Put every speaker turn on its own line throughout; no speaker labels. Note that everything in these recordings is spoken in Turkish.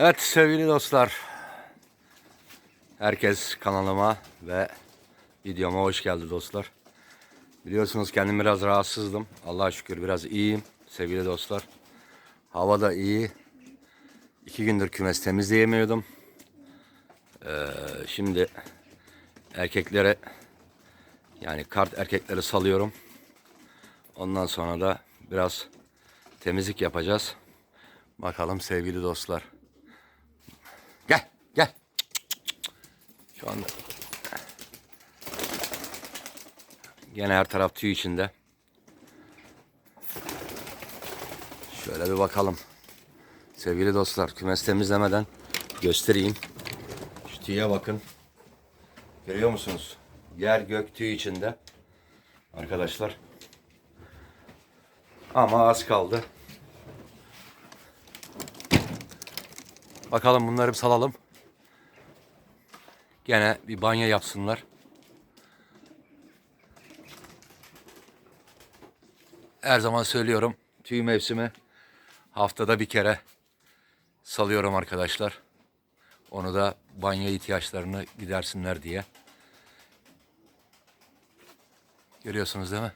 Evet sevgili dostlar. Herkes kanalıma ve videoma hoş geldi dostlar. Biliyorsunuz kendim biraz rahatsızdım. Allah'a şükür biraz iyiyim sevgili dostlar. Hava da iyi. İki gündür kümes temizleyemiyordum. Ee, şimdi erkeklere yani kart erkekleri salıyorum. Ondan sonra da biraz temizlik yapacağız. Bakalım sevgili dostlar. Gel, gel. Şu anda gene her taraf tüy içinde. Şöyle bir bakalım. Sevgili dostlar, kümes temizlemeden göstereyim. Şu tüye bakın. Görüyor musunuz? Yer gök tüy içinde. Arkadaşlar. Ama az kaldı. Bakalım bunları bir salalım. Gene bir banyo yapsınlar. Her zaman söylüyorum. Tüy mevsimi haftada bir kere salıyorum arkadaşlar. Onu da banyo ihtiyaçlarını gidersinler diye. Görüyorsunuz değil mi?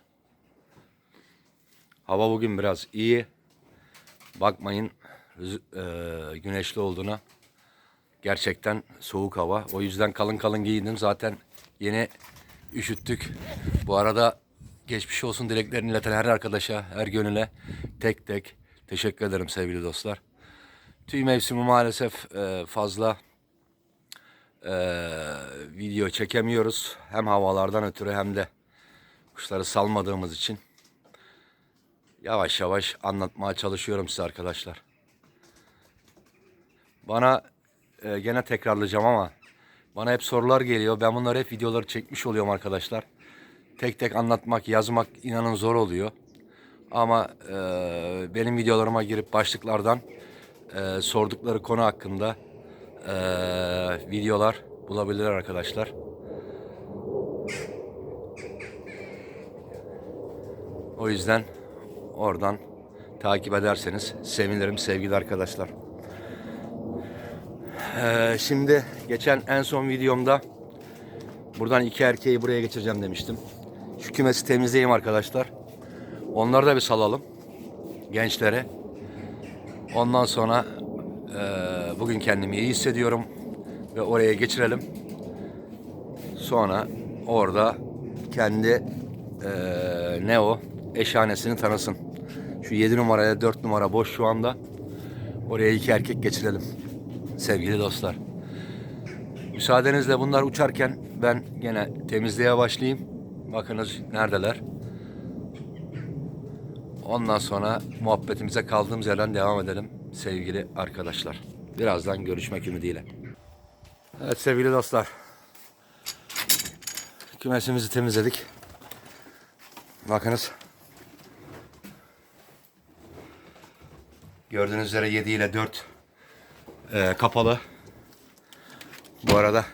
Hava bugün biraz iyi. Bakmayın e, güneşli olduğuna. Gerçekten soğuk hava. O yüzden kalın kalın giyindim. Zaten yeni üşüttük. Bu arada geçmiş olsun dileklerini ileten her arkadaşa, her gönüle tek tek teşekkür ederim sevgili dostlar. Tüy mevsimi maalesef e, fazla e, video çekemiyoruz. Hem havalardan ötürü hem de kuşları salmadığımız için yavaş yavaş anlatmaya çalışıyorum size arkadaşlar. Bana e, gene tekrarlayacağım ama bana hep sorular geliyor. Ben bunları hep videoları çekmiş oluyorum arkadaşlar. Tek tek anlatmak, yazmak inanın zor oluyor. Ama e, benim videolarıma girip başlıklardan e, sordukları konu hakkında e, videolar bulabilirler arkadaşlar. O yüzden oradan takip ederseniz sevinirim sevgili arkadaşlar. Ee, şimdi geçen en son videomda buradan iki erkeği buraya geçireceğim demiştim. Şu kümesi temizleyeyim arkadaşlar. Onları da bir salalım. Gençlere. Ondan sonra e, bugün kendimi iyi hissediyorum. Ve oraya geçirelim. Sonra orada kendi e, ne o eşhanesini tanısın. Şu 7 numaraya 4 numara boş şu anda. Oraya iki erkek geçirelim sevgili dostlar. Müsaadenizle bunlar uçarken ben gene temizliğe başlayayım. Bakınız neredeler. Ondan sonra muhabbetimize kaldığımız yerden devam edelim sevgili arkadaşlar. Birazdan görüşmek ümidiyle. Evet sevgili dostlar. Kümesimizi temizledik. Bakınız. Gördüğünüz üzere 7 ile 4 e, kapalı. Bu arada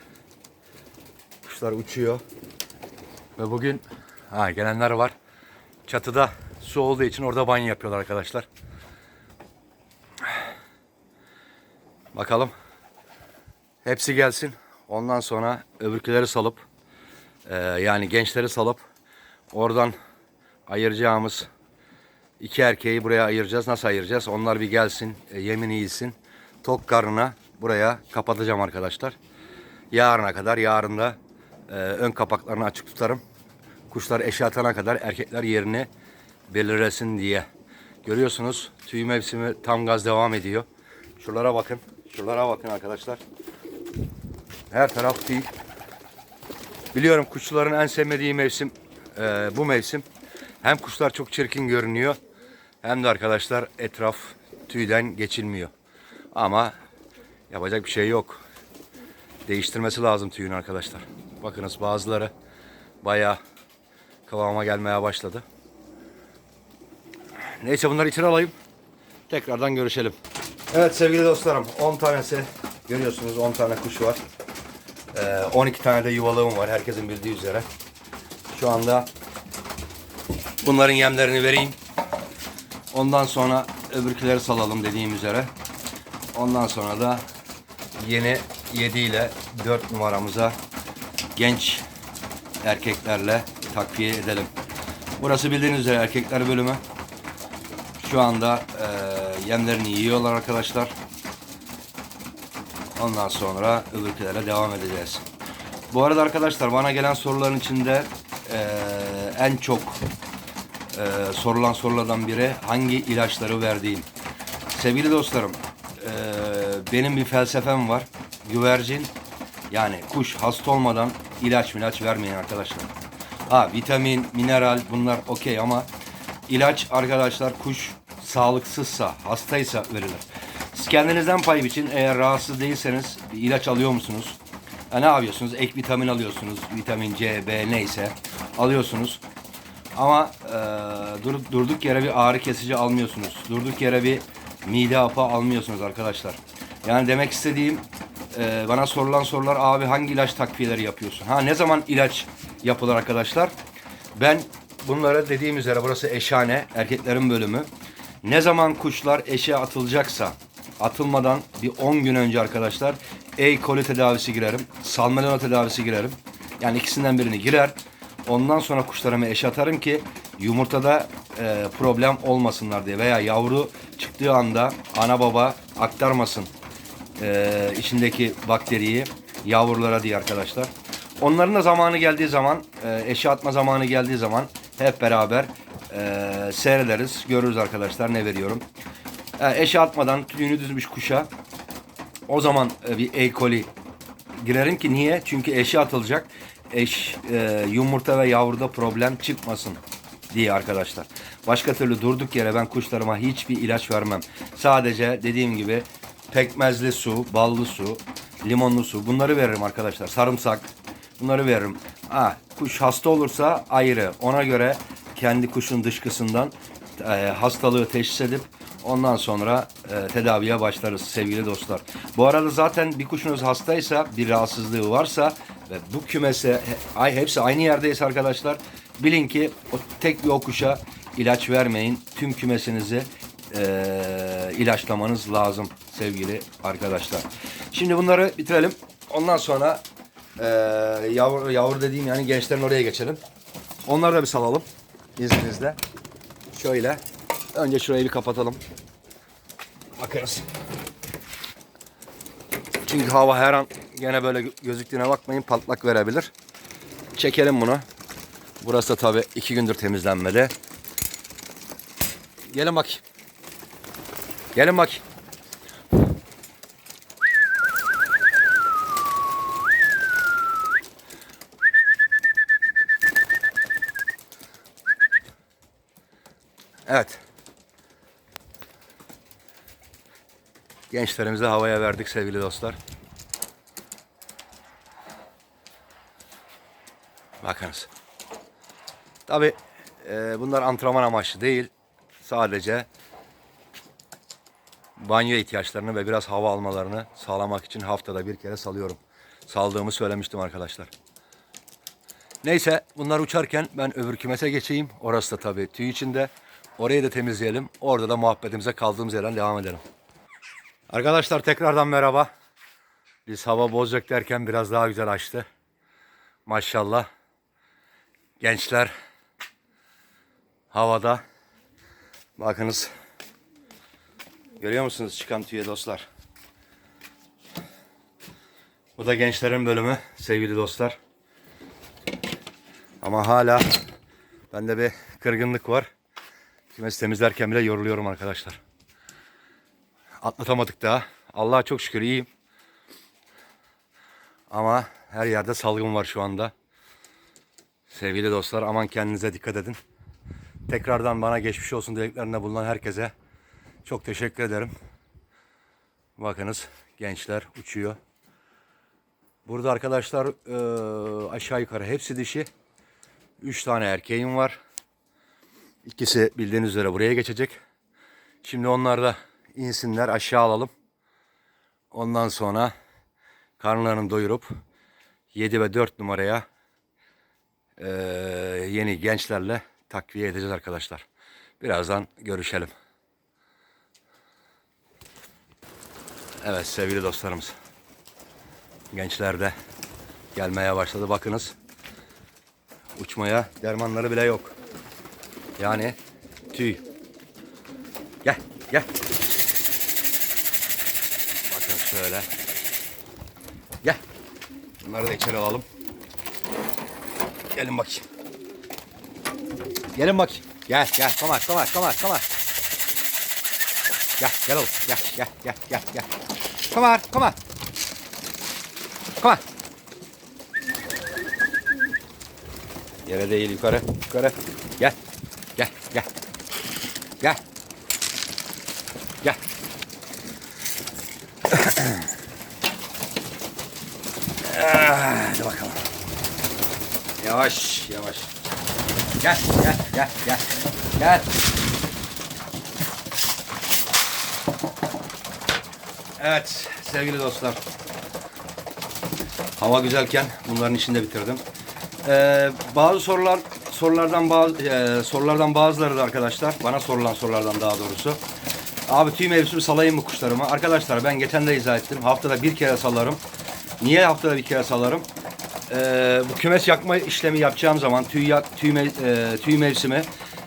kuşlar uçuyor. Ve bugün ha, gelenler var. Çatıda su olduğu için orada banyo yapıyorlar arkadaşlar. Bakalım. Hepsi gelsin. Ondan sonra öbürküleri salıp e, yani gençleri salıp oradan ayıracağımız iki erkeği buraya ayıracağız. Nasıl ayıracağız? Onlar bir gelsin, e, yemin iyisin. Tok karnına buraya kapatacağım arkadaşlar. Yarına kadar, yarın da e, ön kapaklarını açık tutarım. Kuşlar eşe atana kadar erkekler yerini belirlesin diye. Görüyorsunuz tüy mevsimi tam gaz devam ediyor. Şuralara bakın. Şuralara bakın arkadaşlar. Her taraf tüy. Biliyorum kuşçuların en sevmediği mevsim e, bu mevsim. Hem kuşlar çok çirkin görünüyor hem de arkadaşlar etraf tüyden geçilmiyor. Ama yapacak bir şey yok. Değiştirmesi lazım tüyün arkadaşlar. Bakınız bazıları bayağı kıvama gelmeye başladı. Neyse bunları içeri alayım. Tekrardan görüşelim. Evet sevgili dostlarım 10 tanesi görüyorsunuz 10 tane kuş var. Ee, 12 tane de yuvalığım var herkesin bildiği üzere. Şu anda bunların yemlerini vereyim. Ondan sonra öbürküleri salalım dediğim üzere. Ondan sonra da yeni 7 ile 4 numaramıza genç erkeklerle takviye edelim. Burası bildiğiniz üzere erkekler bölümü. Şu anda eee, yemlerini yiyorlar arkadaşlar. Ondan sonra öbürkülere devam edeceğiz. Bu arada arkadaşlar bana gelen soruların içinde eee, en çok eee, sorulan sorulardan biri hangi ilaçları verdiğim. Sevgili dostlarım benim bir felsefem var. Güvercin yani kuş hasta olmadan ilaç milaç vermeyin arkadaşlar. Ha vitamin, mineral bunlar okey ama ilaç arkadaşlar kuş sağlıksızsa, hastaysa verilir. Siz kendinizden pay biçin. Eğer rahatsız değilseniz ilaç alıyor musunuz? Ha, ne yapıyorsunuz? Ek vitamin alıyorsunuz. Vitamin C, B neyse alıyorsunuz. Ama e, dur- durduk yere bir ağrı kesici almıyorsunuz. Durduk yere bir mide hapı almıyorsunuz arkadaşlar. Yani demek istediğim e, bana sorulan sorular abi hangi ilaç takviyeleri yapıyorsun? Ha ne zaman ilaç yapılır arkadaşlar? Ben bunlara dediğim üzere burası eşhane erkeklerin bölümü. Ne zaman kuşlar eşe atılacaksa atılmadan bir 10 gün önce arkadaşlar E. coli tedavisi girerim. Salmonella tedavisi girerim. Yani ikisinden birini girer. Ondan sonra kuşlarımı eşe atarım ki yumurtada e, problem olmasınlar diye veya yavru çıktığı anda ana baba aktarmasın e, içindeki bakteriyi yavrulara diye arkadaşlar. Onların da zamanı geldiği zaman, e, eşe atma zamanı geldiği zaman hep beraber e, seyrederiz, görürüz arkadaşlar ne veriyorum. E, eşe atmadan tüyünü düzmüş kuşa o zaman e, bir E. coli girerim ki niye? Çünkü eşe atılacak. Eş e, yumurta ve yavruda problem çıkmasın diye arkadaşlar. Başka türlü durduk yere ben kuşlarıma hiçbir ilaç vermem. Sadece dediğim gibi pekmezli su, ballı su, limonlu su bunları veririm arkadaşlar. Sarımsak bunları veririm. Ha, kuş hasta olursa ayrı. Ona göre kendi kuşun dışkısından e, hastalığı teşhis edip ondan sonra e, tedaviye başlarız sevgili dostlar. Bu arada zaten bir kuşunuz hastaysa, bir rahatsızlığı varsa ve bu kümese ay hepsi aynı yerdeyse arkadaşlar bilin ki o tek bir o kuşa ilaç vermeyin. Tüm kümesinizi e, ilaçlamanız lazım sevgili arkadaşlar. Şimdi bunları bitirelim. Ondan sonra e, yavru, yavru dediğim yani gençlerin oraya geçelim. Onları da bir salalım izninizle. Şöyle. Önce şurayı bir kapatalım. Bakarız. Çünkü hava her an gene böyle gö- gözüktüğüne bakmayın patlak verebilir. Çekelim bunu. Burası da tabi iki gündür temizlenmedi. Gelin bakayım. Gelin bakayım. Evet. Gençlerimizi havaya verdik sevgili dostlar. Bakınız. Tabi bunlar antrenman amaçlı değil. Sadece banyo ihtiyaçlarını ve biraz hava almalarını sağlamak için haftada bir kere salıyorum. Saldığımı söylemiştim arkadaşlar. Neyse bunlar uçarken ben öbür kümese geçeyim. Orası da tabii tüy içinde. Orayı da temizleyelim. Orada da muhabbetimize kaldığımız yerden devam edelim. Arkadaşlar tekrardan merhaba. Biz hava bozacak derken biraz daha güzel açtı. Maşallah. Gençler havada. Bakınız. Görüyor musunuz çıkan tüye dostlar? Bu da gençlerin bölümü sevgili dostlar. Ama hala bende bir kırgınlık var. Kümesi temizlerken bile yoruluyorum arkadaşlar. Atlatamadık daha. Allah'a çok şükür iyiyim. Ama her yerde salgın var şu anda. Sevgili dostlar aman kendinize dikkat edin. Tekrardan bana geçmiş olsun dileklerinde bulunan herkese çok teşekkür ederim. Bakınız gençler uçuyor. Burada arkadaşlar eee, aşağı yukarı hepsi dişi. Üç tane erkeğim var. İkisi bildiğiniz üzere buraya geçecek. Şimdi onlar da insinler aşağı alalım. Ondan sonra karnlarını doyurup 7 ve 4 numaraya eee, yeni gençlerle takviye edeceğiz arkadaşlar. Birazdan görüşelim. Evet sevgili dostlarımız. Gençler de gelmeye başladı. Bakınız. Uçmaya dermanları bile yok. Yani tüy. Gel gel. Bakın şöyle. Gel. Bunları da içeri alalım. Gelin bakayım. Gelin bakayım. Gel gel. Come on come on come on come on. Gel gel oğlum. Gel gel gel gel gel. Come on come on. Come on. Yere değil yukarı yukarı. Gel gel gel. Gel. Gel. Hadi bakalım. Yavaş yavaş. Gel gel gel gel. Gel. Evet sevgili dostlar. Hava güzelken bunların içinde bitirdim. Ee, bazı sorular sorulardan bazı e, sorulardan bazıları da arkadaşlar bana sorulan sorulardan daha doğrusu. Abi tüy mevsimi salayım mı kuşlarımı? Arkadaşlar ben geçen de izah ettim. Haftada bir kere salarım. Niye haftada bir kere salarım? Ee, bu kümes yakma işlemi yapacağım zaman tüy, yak, tüy, mev- e, tüy mevsimi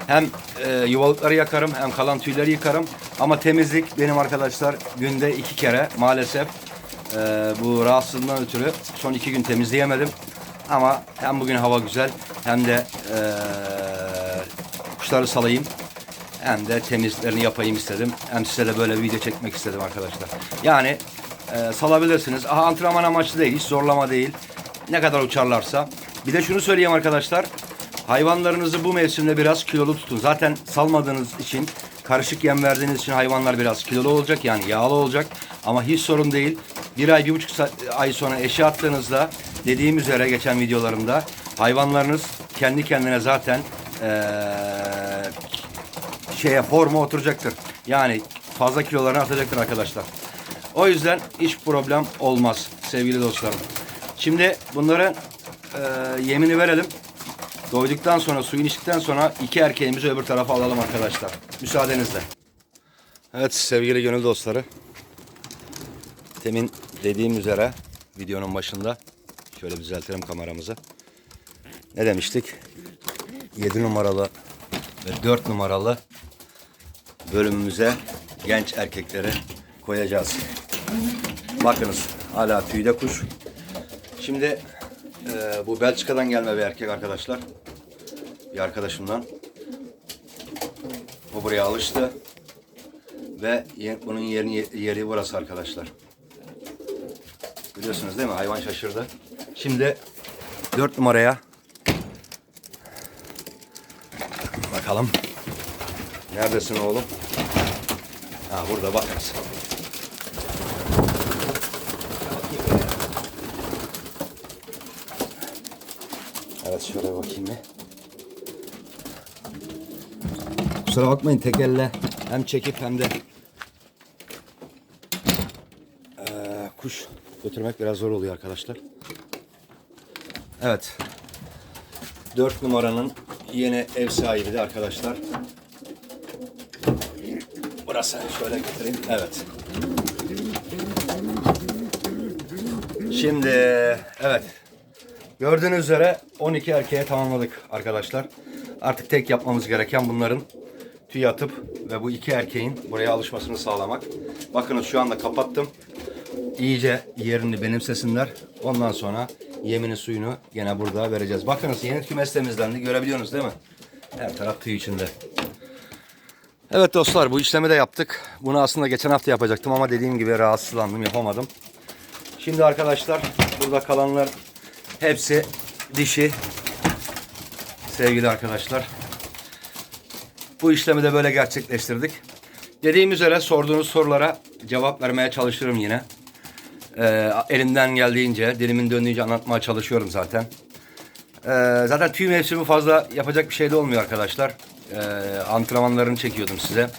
hem e, yuvalıkları yakarım hem kalan tüyleri yıkarım. Ama temizlik benim arkadaşlar günde iki kere maalesef e, bu rahatsızlığından ötürü son iki gün temizleyemedim. Ama hem bugün hava güzel hem de e, kuşları salayım hem de temizliklerini yapayım istedim. Hem size de böyle bir video çekmek istedim arkadaşlar. Yani e, salabilirsiniz. Aha antrenman amaçlı değil, hiç zorlama değil. Ne kadar uçarlarsa. Bir de şunu söyleyeyim arkadaşlar. Hayvanlarınızı bu mevsimde biraz kilolu tutun. Zaten salmadığınız için, karışık yem verdiğiniz için hayvanlar biraz kilolu olacak. Yani yağlı olacak. Ama hiç sorun değil. Bir ay, bir buçuk ay sonra eşe attığınızda dediğim üzere geçen videolarımda hayvanlarınız kendi kendine zaten eee şeye forma oturacaktır. Yani fazla kilolarını atacaktır arkadaşlar. O yüzden hiç problem olmaz sevgili dostlarım. Şimdi bunları e, yemini verelim. Doyduktan sonra suyunu içtikten sonra iki erkeğimizi öbür tarafa alalım arkadaşlar. Müsaadenizle. Evet sevgili gönül dostları. Temin dediğim üzere videonun başında şöyle düzeltelim kameramızı. Ne demiştik? 7 numaralı ve 4 numaralı bölümümüze genç erkekleri koyacağız. Bakınız hala tüyde kuş. Şimdi e, bu Belçika'dan gelme bir erkek arkadaşlar. Bir arkadaşımdan. O buraya alıştı. Ve bunun yerini, yeri burası arkadaşlar. Biliyorsunuz değil mi? Hayvan şaşırdı. Şimdi 4 numaraya bakalım. Neredesin oğlum? Ha burada bakınız. Evet şöyle bakayım bir. Kusura bakmayın tek elle hem çekip hem de eee, kuş götürmek biraz zor oluyor arkadaşlar. Evet. 4 numaranın yeni ev sahibi de arkadaşlar. Burası şöyle getireyim. Evet. Şimdi evet. Gördüğünüz üzere 12 erkeğe tamamladık arkadaşlar. Artık tek yapmamız gereken bunların tüy atıp ve bu iki erkeğin buraya alışmasını sağlamak. Bakınız şu anda kapattım. İyice yerini benimsesinler. Ondan sonra yemini suyunu gene burada vereceğiz. Bakınız yeni kümes temizlendi. Görebiliyorsunuz değil mi? Her taraf tüy içinde. Evet dostlar bu işlemi de yaptık. Bunu aslında geçen hafta yapacaktım ama dediğim gibi rahatsızlandım yapamadım. Şimdi arkadaşlar burada kalanlar hepsi dişi. Sevgili arkadaşlar. Bu işlemi de böyle gerçekleştirdik. Dediğim üzere sorduğunuz sorulara cevap vermeye çalışırım yine. Ee, elimden geldiğince, dilimin döndüğünce anlatmaya çalışıyorum zaten. Ee, zaten tüy mevsimi fazla yapacak bir şey de olmuyor arkadaşlar. Ee, antrenmanlarını çekiyordum size.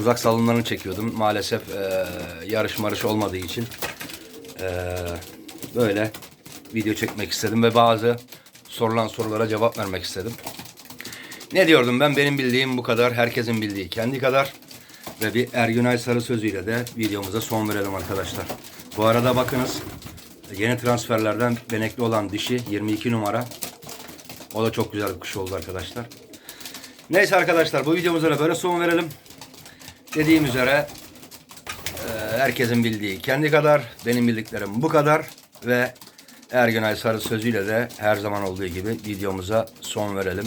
Uzak salınlarını çekiyordum. Maalesef e, yarış marış olmadığı için e, böyle video çekmek istedim ve bazı sorulan sorulara cevap vermek istedim. Ne diyordum ben? Benim bildiğim bu kadar. Herkesin bildiği kendi kadar. Ve bir Ergünay Sarı sözüyle de videomuza son verelim arkadaşlar. Bu arada bakınız yeni transferlerden benekli olan dişi 22 numara. O da çok güzel bir kuş oldu arkadaşlar. Neyse arkadaşlar bu videomuza da böyle son verelim. Dediğim üzere e, herkesin bildiği kendi kadar, benim bildiklerim bu kadar ve Ergünay Sarı sözüyle de her zaman olduğu gibi videomuza son verelim.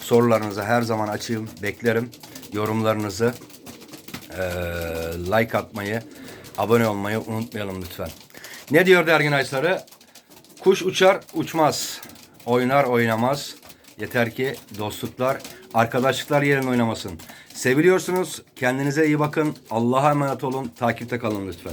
Sorularınızı her zaman açayım, beklerim. Yorumlarınızı e, like atmayı, abone olmayı unutmayalım lütfen. Ne diyor Ergünay Sarı? Kuş uçar uçmaz, oynar oynamaz. Yeter ki dostluklar, arkadaşlıklar yerin oynamasın. Seviliyorsunuz, kendinize iyi bakın, Allah'a emanet olun, takipte kalın lütfen.